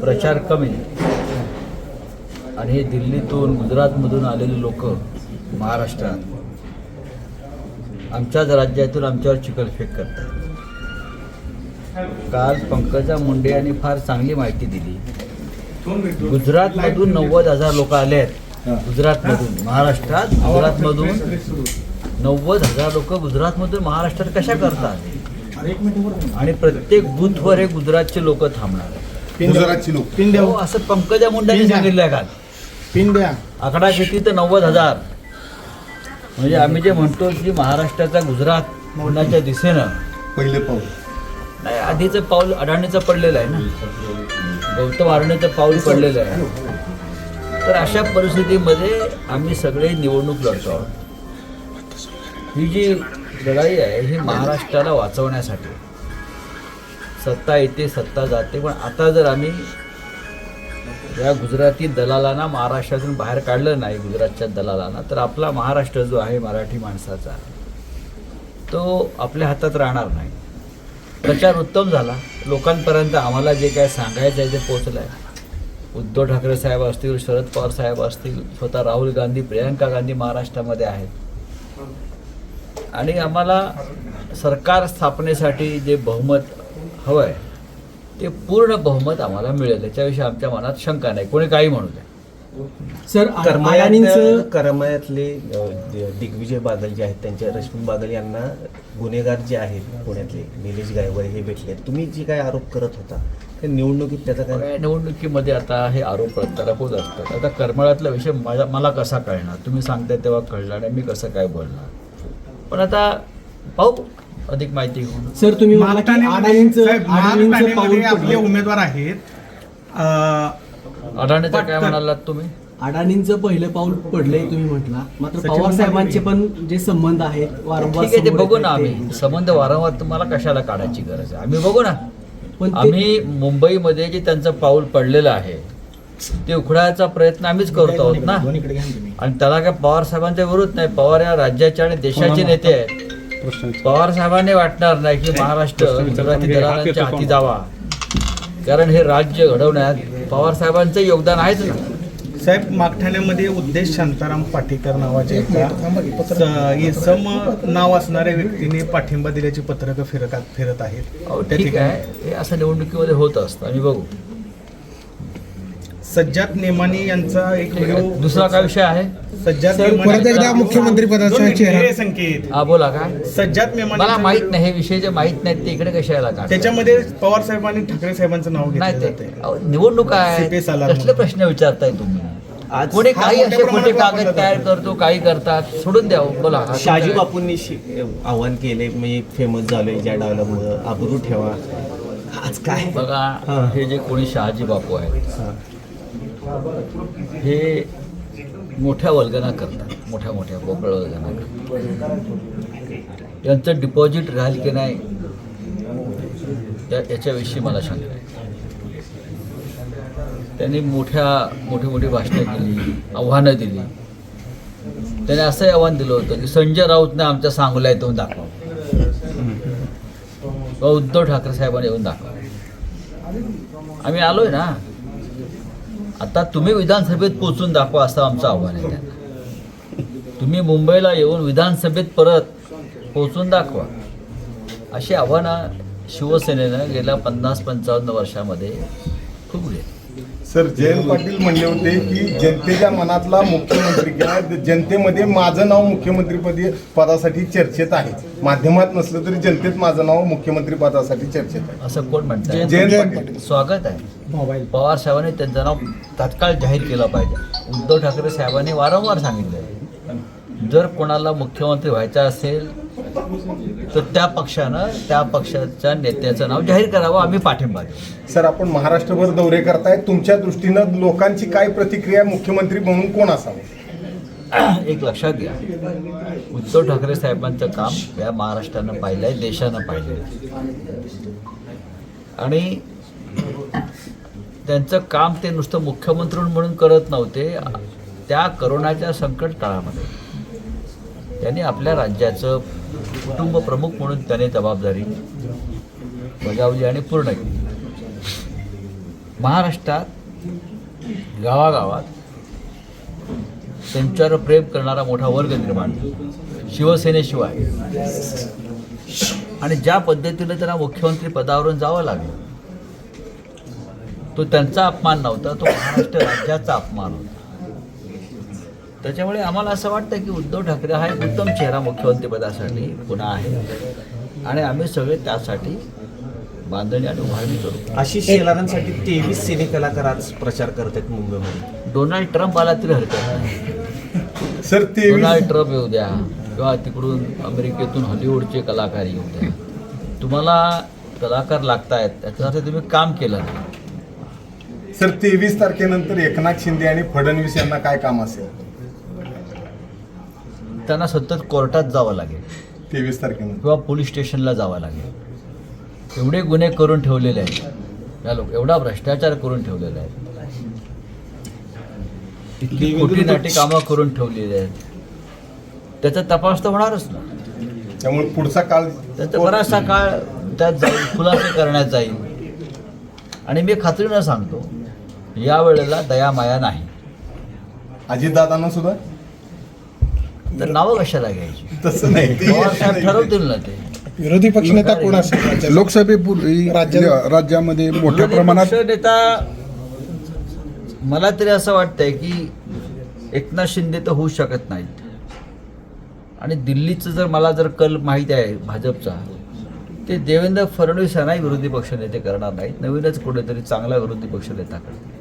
प्रचार कमी. आणि हे दिल्लीतून गुजरातमधून आलेले लोक महाराष्ट्रात आमच्याच राज्यातून आमच्यावर चिखलफेक करतात. काल पंकजा मुंडे यांनी फार चांगली माहिती दिली. गुजरातमधून नव्वद हजार लोक आले आहेत. गुजरातमधून महाराष्ट्रात गुजरातमधून नव्वद हजार लोक गुजरातमधून महाराष्ट्रात कशा करतात? आणि प्रत्येक बूथवर हे गुजरातचे लोक थांबणार आहेत. गुजरातची लोक. पिंड्या हो, असं पंकजा मुंडेंनी सांगितलंय काल. पिंड्या आकडा किती तर नव्वद हजार. म्हणजे आम्ही जे म्हणतो की महाराष्ट्राचा गुजरात होण्याच्या दिशेनं. पहिले पाऊल. नाही आधीचं पाऊल अडाणीचं पडलेलं आहे ना. गौतम अडाणीचं पाऊल पडलेलं आहे. तर अशा परिस्थितीमध्ये आम्ही सगळे निवडणूक लढतो आहोत. ही जी लढाई आहे ही महाराष्ट्राला वाचवण्यासाठी. सत्ता येते सत्ता जाते. पण आता जर आम्ही या गुजराती दलालांना महाराष्ट्रातून बाहेर काढलं नाही गुजरातच्या दलालांना तर आपला महाराष्ट्र जो आहे मराठी माणसाचा तो आपल्या हातात राहणार नाही. प्रचार उत्तम झाला. लोकांपर्यंत आम्हाला जे काय सांगायचं आहे ते पोचलं आहे उद्धव ठाकरे साहेब असतील शरद पवार साहेब असतील स्वतः राहुल गांधी प्रियंका गांधी महाराष्ट्रामध्ये आहेत. आणि आम्हाला सरकार स्थापनेसाठी जे बहुमत हवं आहे ते पूर्ण बहुमत आम्हाला मिळेल. याच्याविषयी आमच्या मनात शंका नाही. कोणी काही म्हणू द्या सर अ, दि- दिग्विजय बागल जे आहेत त्यांच्या रश्मी बागल यांना गुन्हेगार जे आहेत पुण्यातले निलेश गायवळे हे भेटले तुम्ही जे काय आरोप करत होता त्या निवडणुकीत त्याचा काय निवडणुकीमध्ये आता हे आरोप प्रत्यारोप होत असतात. आता करमाळ्यातला विषय माझा मला कसा कळणार? तुम्ही सांगताय तेव्हा कळणार आणि मी कसं काय बोलणार? पण आता पाहू अधिक माहिती घेऊन. सर तुम्ही मला की मागठाण्यामध्ये- अडाणींचं साहेब, अडाणींचं पाऊल मागठाण्यामध्ये आपले पडलं. उमेदवार आहेत. अं, अडाणीचं काय पटकन. म्हणालात तुम्ही? अडाणींचं पहिलं पाऊल पडलंय तुम्ही म्हटला. मात्र सचिन पवार साहेबांचे. पण जे संबंध आहेत वारंवार ठीक आहे ते समोर बघू ना येतात ते. आम्ही संबंध वारंवार तुम्हाला कशाला काढायची गरज आहे? आम्ही बघू ना. पण ते- आम्ही मुंबईमध्ये जे त्यांचं पाऊल पडलेलं आहे ते उखडायचा प्रयत्न आम्हीच करतो आहोत ना. आणि त्याला काय पवार साहेबांच्या विरोध नाही. पवार या राज्याचे आणि देशाचे नेते आहेत. पवार साहेबांनी वाटणार नाही की महाराष्ट्र गुजराती दलालांच्या हाती जावा. कारण हे राज्य घडवण्यात पवार साहेबांचं योगदान आहेच ना. साहेब मागठाण्यामध्ये उद्देश शांताराम पाटीकर नावाचे एका स- इसम नाव असणाऱ्या व्यक्तीने पाठिंबा दिल्याची पत्रकं फिरत फिरत आहेत. ठीक ठिकाणी आहे. हे असं निवडणुकीमध्ये होत असतं. आम्ही बघू. सज्जाद नेमानी यांचा एक दुसरा काय विषय आहे? सज्जाद परत एकदा मुख्यमंत्री पदाचा चेहरा. हे संकेत. हा बोला काय? सज्जाद मला मेमानी माहीत नाही हे विषय जे माहीत नाहीत ते इकडे कशाला का त्याच्यामध्ये पवार साहेबांनी ठाकरे साहेबांचं नाव नाही घेतलं ते अहो, निवडणूक आहे. CPS कसले प्रश्न विचारताय तुम्ही? आज कोणी हा काही मोठ्या असे प्रमाणात खोटे कागद वापरला तयार. करतो काही करतात सोडून द्या हो, बोला. हा शहाजी तुमचा- बापूंनी शि- आव्हान केले मी फेमस झालोय ज्या डायलॉगमुळं. आबरू ठेवा. आज काय? बघा हा. हे जे कोणी शहाजी बापू आहेत हा. मोठ्या वल्गना करतात मोठ्या मोठ्या पोकळ वल्गना करतात. यांचं डिपॉझिट राहील की नाही याच्याविषयी मला शंका आहे. त्यांनी मोठ्या मोठी मोठी भाषणं केली आव्हानं दिली. त्याने असंही आव्हान दिलं होतं की संजय राऊतने आमच्या सांगोला येऊन दाखवा. किंवा उद्धव ठाकरे साहेबांनी येऊन दाखवा. आम्ही आलोय ना. आता तुम्ही विधानसभेत पोचून दाखवा असं आमचं आव्हान आहे त्यांना. तुम्ही मुंबईला येऊन विधानसभेत परत पोचून दाखवा. अशी आव्हानं शिवसेनेनं गेल्या पन्नास पंचावन्न वर्षामध्ये खूप घेतली. सर जयंत पाटील म्हणले होते की जनतेच्या मनातला मुख्यमंत्री किंवा जनतेमध्ये माझं नाव मुख्यमंत्रीपदी पदासाठी चर्चेत आहे. माध्यमात नसलं तरी जनतेत माझं नाव मुख्यमंत्री पदासाठी चर्चेत आहे. असं कोण म्हणतात जयंत पाटील. स्वागत आहे. पवार साहेबांनी त्यांचं नाव तात्काळ जाहीर केलं पाहिजे. उद्धव ठाकरे साहेबांनी वारंवार सांगितलं जर कोणाला मुख्यमंत्री व्हायचं असेल तर त्या पक्षानं त्या पक्षाच्या नेत्याचं नाव जाहीर करावं आम्ही पाठिंबा देऊ. सर आपण महाराष्ट्रभर दौरे करताय. तुमच्या दृष्टीनं लोकांची काय प्रतिक्रिया मुख्यमंत्री म्हणून कोण असावं? एक लक्षात घ्या. उद्धव ठाकरे साहेबांचं काम या महाराष्ट्रानं पाहिलं आहे देशानं पाहिलं आणि त्यांचं काम ते नुसतं मुख्यमंत्री म्हणून करत नव्हते. त्या करोनाच्या संकट काळामध्ये त्यांनी आपल्या राज्याचं कुटुंब प्रमुख म्हणून त्याने जबाबदारी बजावली आणि पूर्ण केली. महाराष्ट्रात गावागावात त्यांच्यावर प्रेम करणारा मोठा वर्ग निर्माण शिवसेनेशिवाय. आणि ज्या पद्धतीने त्यांना मुख्यमंत्री पदावरून जावं लागलं तो त्यांचा अपमान नव्हता तो महाराष्ट्र राज्याचा अपमान होता. त्याच्यामुळे आम्हाला असं वाटतं की उद्धव ठाकरे हा एक उत्तम चेहरा मुख्यमंत्रीपदासाठी पुन्हा आहे. आणि आम्ही सगळे त्यासाठी बांधणी आणि उभारणी करू. आशिष शेलारांसाठी तेवीस सिने कलाकार आज प्रचार करत आहेत मुंबईमध्ये. डोनाल्ड ट्रम्प आला तरी हरकत नाही. सर तेवीस डोनाल्ड ट्रम्प येऊ द्या किंवा तिकडून अमेरिकेतून हॉलिवूडचे कलाकार येऊ द्या. तुम्हाला कलाकार लागतायत त्याच्यासाठी तुम्ही काम केलं नाही. सर तेवीस तारखेनंतर एकनाथ शिंदे आणि फडणवीस यांना काय काम असेल? त्यांना सतत कोर्टात जावं लागेल. तेवीस तारखेनंतर किंवा पोलीस स्टेशनला जावं लागेल. एवढे गुन्हे करून ठेवलेले आहेत. या लोक एवढा भ्रष्टाचार करून ठेवलेला आहे. इतकी खोटी नाटी कामं करून ठेवलेली आहेत. त्याचा तपास तर होणारच ना. त्यामुळे पुढचा काळ त्याचा बराचसा काळ त्यात जाईल खुलासे करण्यात जाईल. आणि मी खात्रीनं सांगतो या वेळेला दयामाया नाही. अजितदादांना सुद्धा? तर नावं कशाला घ्यायची? तसं नाही. पवार साहेब ठरवतील ना ते. विरोधी पक्षनेता कोण असेल राज्यात? लोकसभेपूर्वी राज्यात- राज्यामध्ये मोठ्या विरोधी प्रमाणात पक्षनेता मला तरी असं वाटतंय की एकनाथ शिंदे तर होऊ शकत नाहीत. आणि दिल्लीचं जर मला जर कल माहीत आहे भाजपचा ते देवेंद्र फडणवीस यांनाही विरोधी पक्षनेते करणार नाहीत. नवीनच कुठेतरी चांगला विरोधी पक्षनेता करतील.